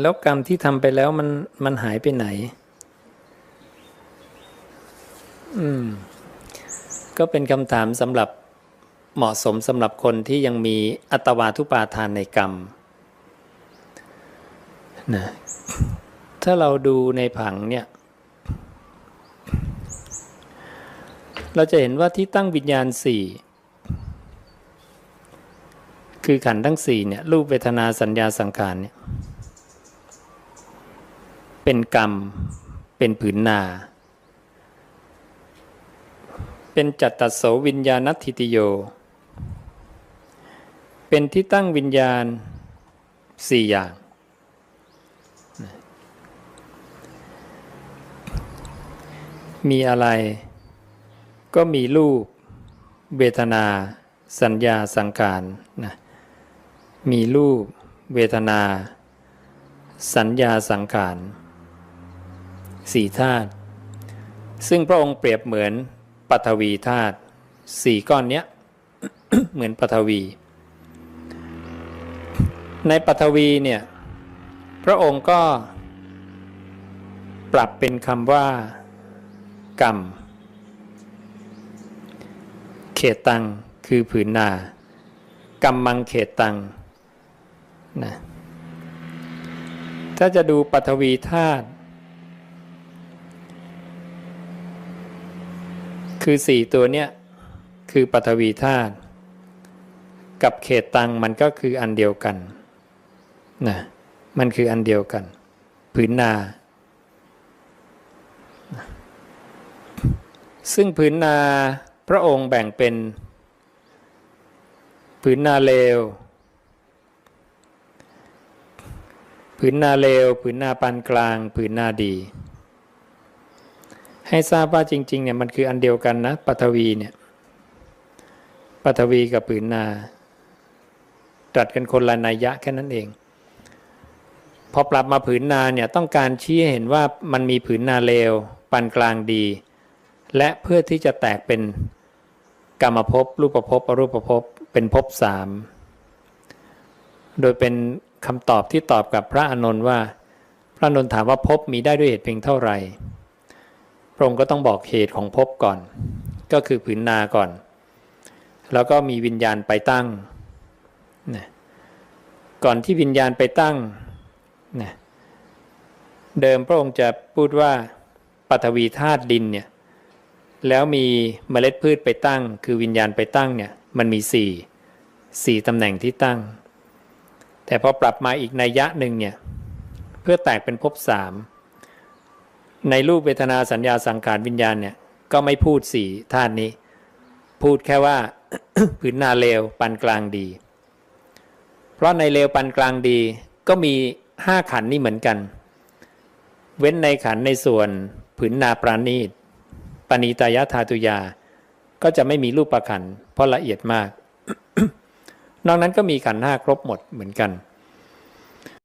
แล้วกรรมที่ทำไปแล้วมันมันหายไปไหน อืม ก็เป็นคำถามสำหรับเหมาะสมสำหรับคนที่ยังมีอัตวาทุปาทานในกรรมนะถ้าเราดูในผังเนี่ย เราจะเห็นว่าที่ตั้งวิญญาณสี่คือขันธ์ทั้งสี่เนี่ยรูปเวทนาสัญญาสังขารเนี่ย เป็นกรรม เป็นผืนนา เป็นจัตตโสวิญญาณทิติโย เป็นที่ตั้งวิญญาณสี่อย่าง มีอะไร ก็มีรูป เวทนา สัญญาสังขารนะมีรูป เวทนา สัญญาสังขาร สี่ธาตุซึ่งพระองค์เปรียบเหมือนปฐวีธาตุสี่ก้อนเนี้ยเหมือนปฐวี ในปฐวีเนี่ยพระองค์ก็ ปรับเป็นคำว่า กรรม เขตตังคือผืนนากรรมมังเขตตังนะถ้าจะดูปฐวีธาตุ คือสี่ตัวเนี้ยคือปฐวีธาตุกับเขตตังมันก็คืออันเดียวกันนะมันคืออันเดียวกัน ผืนนา ซึ่งผืนนาพระองค์แบ่งเป็น ผืนนาเลว ผืนนาเลว ผืนนาปานกลาง ผืนนาดี ให้ทราบว่าจริงๆเนี่ยมันคืออันเดียวกันนะปัทวีเนี่ยปัทวีกับผืนนาตรัดกันคนละนัยยะแค่นั้นเอง พอปรับมาผืนนาเนี่ยต้องการชี้เห็นว่ามันมีผืนนาเลวปานกลางดี และเพื่อที่จะแตกเป็นกรรมภพรูปภพอรูปภพเป็นภพสามโดยเป็นคำตอบที่ตอบกับพระอานนท์ว่า พระอนนท์ถามว่าภพมีได้ด้วยเหตุเพียงเท่าไหร่ พระองค์ก็ต้องบอกเหตุของภพก่อน ก็คือผืนนาก่อน แล้วก็มีวิญญาณไปตั้งนะก่อนที่วิญญาณไปตั้งนะเดิมพระองค์จะพูดว่าปฐวีธาตุดินเนี่ยแล้วมีเมล็ดพืชไปตั้ง คือวิญญาณไปตั้งเนี่ยมันมีสี่สี่ตำแหน่งที่ตั้ง แต่พอปรับมาอีกในยะหนึ่งเนี่ยเพื่อแตกเป็นภพสาม ในรูปเวทนาสัญญาสังขารวิญญาณเนี่ยก็ไม่พูดสี่ธาตุนี้ พูดแค่ว่าผืนนาเลวปานกลางดี เพราะในเลวปานกลางดีก็มีห้าขันนี่เหมือนกัน เว้นในขันในส่วนผืนนาปราณีตปณีตายะธาตุยา ก็จะไม่มีรูปประขันเพราะละเอียดมาก นอกนั้นก็มีขันห้าครบหมดเหมือนกัน